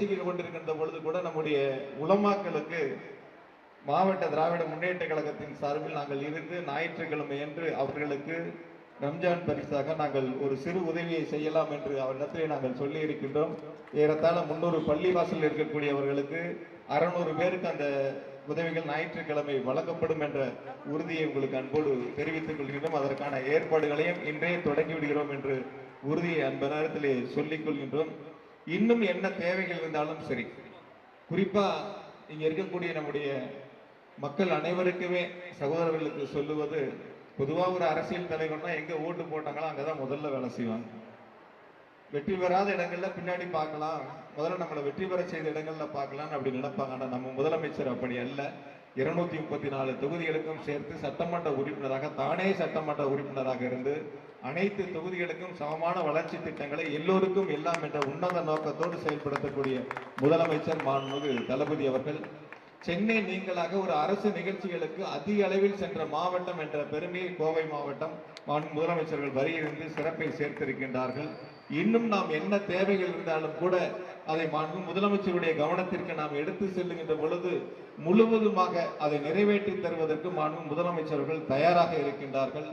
பேசிக்கிட்டு கொண்டிருக்கின்ற பொழுது கூட நம்முடைய உலமாக்களுக்கு மாவட்ட திராவிட முன்னேற்ற கழகத்தின் சார்பில் நாங்கள் இருந்து ஞாயிற்றுக்கிழமை என்று அவர்களுக்கு ரம்ஜான் பரிசாக நாங்கள் ஒரு சிறு உதவியை செய்யலாம் என்று அவரிடத்திலே நாங்கள் சொல்லி இருக்கின்றோம் ஏறத்தாழ முன்னூறு பள்ளிவாசல் இருக்கக்கூடியவர்களுக்கு அறுநூறு பேருக்கு அந்த உதவிகள் ஞாயிற்றுக்கிழமை வழங்கப்படும் என்ற உறுதியை உங்களுக்கு அன்போடு தெரிவித்துக் கொள்கின்றோம். அதற்கான ஏற்பாடுகளையும் இன்றே தொடங்கிவிடுகிறோம் என்று உறுதியை அன்ப நேரத்திலே சொல்லிக் கொள்கின்றோம். இன்னும் என்ன தேவைகள் இருந்தாலும் சரி. குறிப்பா இங்க இருக்கக்கூடிய நம்முடைய மக்கள் அனைவருக்குமே சகோதரர்களுக்கு சொல்லுவது பொதுவா ஒரு அரசியல் தலைவர்னா எங்க ஓட்டு போட்டாங்களோ அங்கதான் முதல்ல வேலை செய்வாங்க. வெற்றி பெறாத இடங்கள்ல பின்னாடி பார்க்கலாம். முதல்ல நம்மளை வெற்றி பெற செய்த இடங்கள்ல பார்க்கலாம்னு அப்படி நினைப்பாங்க. ஆனா நம்ம முதலமைச்சர் அப்படி அல்ல. இருநூத்தி முப்பத்தி நாலு தொகுதிகளுக்கும் சேர்த்து சட்டமன்ற உறுப்பினராக தானே சட்டமன்ற உறுப்பினராக இருந்து அனைத்து தொகுதிகளுக்கும் சமமான வளர்ச்சி திட்டங்களை எல்லோருக்கும் எல்லாம் என்ற உன்னத நோக்கத்தோடு செயல்படுத்தக்கூடிய முதலமைச்சர் மாண்புமிகு தளபதி அவர்கள் சென்னை நீங்களாக ஒரு அரசு நிகழ்ச்சிகளுக்கு அதிக அளவில் சென்ற மாவட்டம் என்ற பெருமையை கோவை மாவட்டம் முதலமைச்சர்கள் வரியிருந்து சிறப்பை சேர்த்திருக்கின்றார்கள். இன்னும் நாம் என்ன தேவைகள் இருந்தாலும் கூட அதை மாண்பு முதலமைச்சருடைய கவனத்திற்கு நாம் எடுத்து செல்லுகின்ற பொழுது முழுவதுமாக அதை நிறைவேற்றி தருவதற்கு மாண்பு முதலமைச்சர்கள் தயாராக இருக்கின்றார்கள்.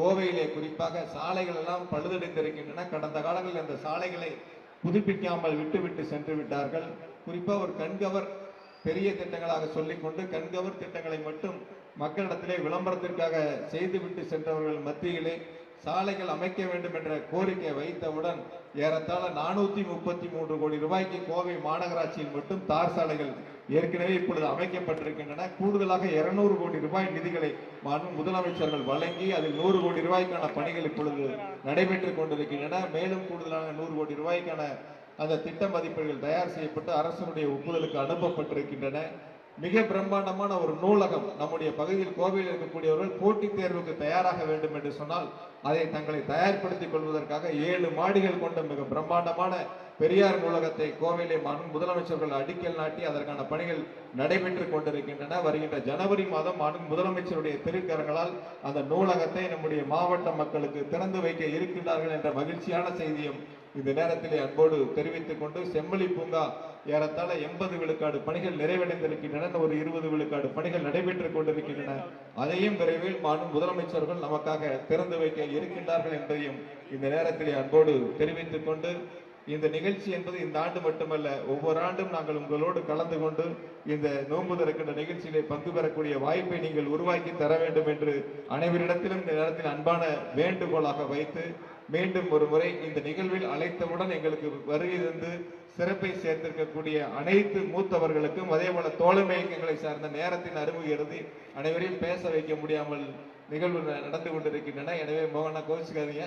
கோவையிலே குறிப்பாக சாலைகள் எல்லாம் பழுதடைந்திருக்கின்றன. கடந்த காலங்களில் அந்த சாலைகளை புதுப்பிக்காமல் விட்டுவிட்டு சென்று விட்டார்கள். குறிப்பாக ஒரு கண்கவர் பெரிய திட்டங்களாக சொல்லிக்கொண்டு கண்கவர் திட்டங்களை மட்டும் மக்களிடத்திலே விளம்பரத்திற்காக செய்துவிட்டு சென்றவர்கள் மத்தியிலே சாலைகள் அமைக்க வேண்டும் என்ற கோரிக்கை வைத்தவுடன் ஏறத்தாழ நானூத்தி முப்பத்தி மூன்று கோடி ரூபாய்க்கு கோவை மாநகராட்சியில் மட்டும் தார் சாலைகள் ஏற்கனவே இப்பொழுது அமைக்கப்பட்டிருக்கின்றன. கூடுதலாக இருநூறு கோடி ரூபாய் நிதிகளை முதலமைச்சர்கள் வழங்கி அதில் நூறு கோடி ரூபாய்க்கான பணிகள் இப்பொழுது நடைபெற்றுக் கொண்டிருக்கின்றன. மேலும் கூடுதலான நூறு கோடி ரூபாய்க்கான அந்த திட்ட மதிப்பீடுகள் தயார் செய்யப்பட்டு அரசனுடைய ஒப்புதலுக்கு அனுப்பப்பட்டிருக்கின்றன. மிக பிரம்மாண்டமான ஒரு நூலகம் நம்முடைய பகுதியில் கோவையில் இருக்கக்கூடியவர்கள் போட்டித் தேர்வுக்கு தயாராக வேண்டும் என்று சொன்னால் அதை தங்களை தயார்படுத்திக் கொள்வதற்காக ஏழு மாடிகள் கொண்ட மிக பிரம்மாண்டமான பெரியார் நூலகத்தை கோவையிலே முதலமைச்சர்கள் அடிக்கல் நாட்டி அதற்கான பணிகள் நடைபெற்றுக் கொண்டிருக்கின்றன. வருகின்ற ஜனவரி மாதம் முதலமைச்சருடைய திருக்கரங்களால் அந்த நூலகத்தை நம்முடைய மாவட்ட மக்களுக்கு திறந்து வைக்க இருக்கின்றார்கள் என்ற மகிழ்ச்சியான செய்தியும் இந்த நேரத்திலே அன்போடு தெரிவித்துக் கொண்டு செம்மொழி பூங்கா ஏறத்தாழ எண்பது விழுக்காடு பணிகள் நிறைவடைந்திருக்கின்றன. ஒரு இருபது விழுக்காடு பணிகள் நடைபெற்றுக் கொண்டிருக்கின்றன. அதையும் விரைவில் மாண்பு முதலமைச்சர்கள் நமக்காக திறந்து வைக்க இருக்கின்றார்கள் என்பதையும் இந்த நேரத்திலே அன்போடு தெரிவித்துக் கொண்டு இந்த நிகழ்ச்சி என்பது இந்த ஆண்டு மட்டுமல்ல ஒவ்வொரு ஆண்டும் நாங்கள் உங்களோடு கலந்து கொண்டு இந்த நோன்பு திறக்கின்ற நிகழ்ச்சியிலே பங்கு பெறக்கூடிய வாய்ப்பை நீங்கள் உருவாக்கி தர வேண்டும் என்று அனைவரிடத்திலும் இந்த நேரத்தில் அன்பான வேண்டுகோளாக வைத்து மீண்டும் ஒரு முறை இந்த நிகழ்வில் அழைத்தவுடன் எங்களுக்கு வருகை தந்து சிறப்பை சேர்த்திருக்கக்கூடிய அனைத்து மூத்தவர்களுக்கும் அதே போல தோழமை இயக்கங்களை சார்ந்த நேரத்தின் அருமை எழுதி அனைவரையும் பேச வைக்க முடியாமல் நிகழ்வு நடந்து கொண்டிருக்கின்றன. எனவே மோகனா கோச்சுக்காதீங்க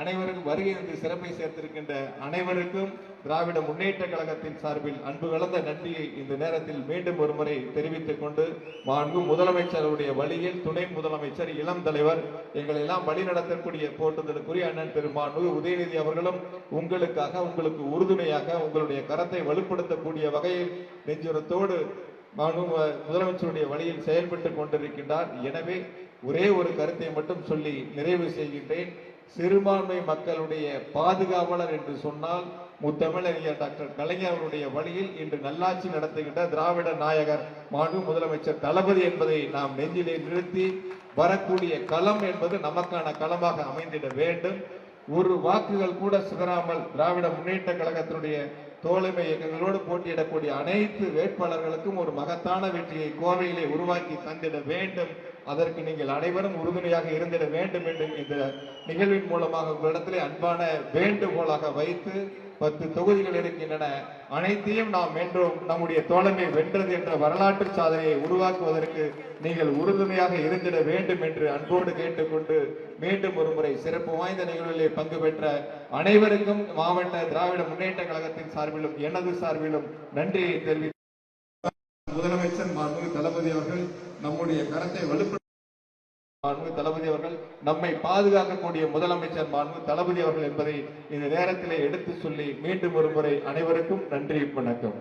அனைவருக்கும் வருகை வந்து சிறப்பை சேர்த்திருக்கின்ற அனைவருக்கும் திராவிட முன்னேற்ற கழகத்தின் சார்பில் அன்பு கலந்த நன்றியை இந்த நேரத்தில் மீண்டும் ஒருமுறை தெரிவித்துக் கொண்டு மாண்பு முதலமைச்சருடைய வழியில் துணை முதலமைச்சர் இளம் தலைவர் எங்களை எல்லாம் வழி நடத்தக்கூடிய போட்டுதலுக்குரிய அண்ணன் திரு உதயநிதி அவர்களும் உங்களுக்காக உங்களுக்கு உறுதுணையாக உங்களுடைய கரத்தை வலுப்படுத்தக்கூடிய வகையில் நெஞ்சுரத்தோடு முதலமைச்சருடைய வழியில் செயல்பட்டுக் கொண்டிருக்கின்றார். எனவே ஒரே ஒரு கருத்தை மட்டும் சொல்லி நிறைவு செய்கின்றேன். சிறுபான்மை மக்களுடைய பாதுகாவலர் என்று சொன்னால் முத்தமிழறிஞர் டாக்டர் கலைஞர் அவருடைய வழியில் இன்று நல்லாட்சி நடத்துகின்ற திராவிட நாயகர் மாண்பு முதலமைச்சர் தளபதி என்பதை நாம் நெஞ்சிலே நிறுத்தி வரக்கூடிய களம் என்பது நமக்கான களமாக அமைந்திட வேண்டும். ஒரு வாக்குகள் கூட சிதறாமல் திராவிட முன்னேற்ற கழகத்தினுடைய தோழமை இயக்கங்களோடு போட்டியிடக்கூடிய அனைத்து வேட்பாளர்களுக்கும் ஒரு மகத்தான வெற்றியை கோவையிலே உருவாக்கி தந்திட வேண்டும். அதற்கு நீங்கள் அனைவரும் உறுதுணையாக இருந்திட வேண்டும் என்று இந்த நிகழ்வின் மூலமாக உங்களிடத்திலே அன்பான வேண்டுகோளாக வைத்து பத்து தொகுதிகள் இருக்கின்றன. அனைத்தையும் நாம் வென்றோம். நம்முடைய தோழமை வென்றது என்ற வரலாற்று சாதனையை உருவாக்குவதற்கு நீங்கள் உறுதுணையாக இருந்திட வேண்டும் என்று அன்போடு கேட்டுக்கொண்டு மீண்டும் ஒரு முறை சிறப்பு வாய்ந்த நிகழ்வுகளில் பங்கு பெற்ற அனைவருக்கும் மாவட்ட திராவிட முன்னேற்ற கழகத்தின் சார்பிலும் எனது சார்பிலும் நன்றியை தெரிவித்து முதலமைச்சர் மாண்புமிகு தளபதி அவர்கள் நம்முடைய கரத்தை வலுப்படுத்த மாண்பு தளபதி அவர்கள் நம்மை பாதுகாக்கக்கூடிய முதலமைச்சர் மாண்பு தளபதி அவர்கள் என்பதை இந்த நேரத்திலே எடுத்து சொல்லி மீண்டும் ஒரு முறை அனைவருக்கும் நன்றி வணக்கம்.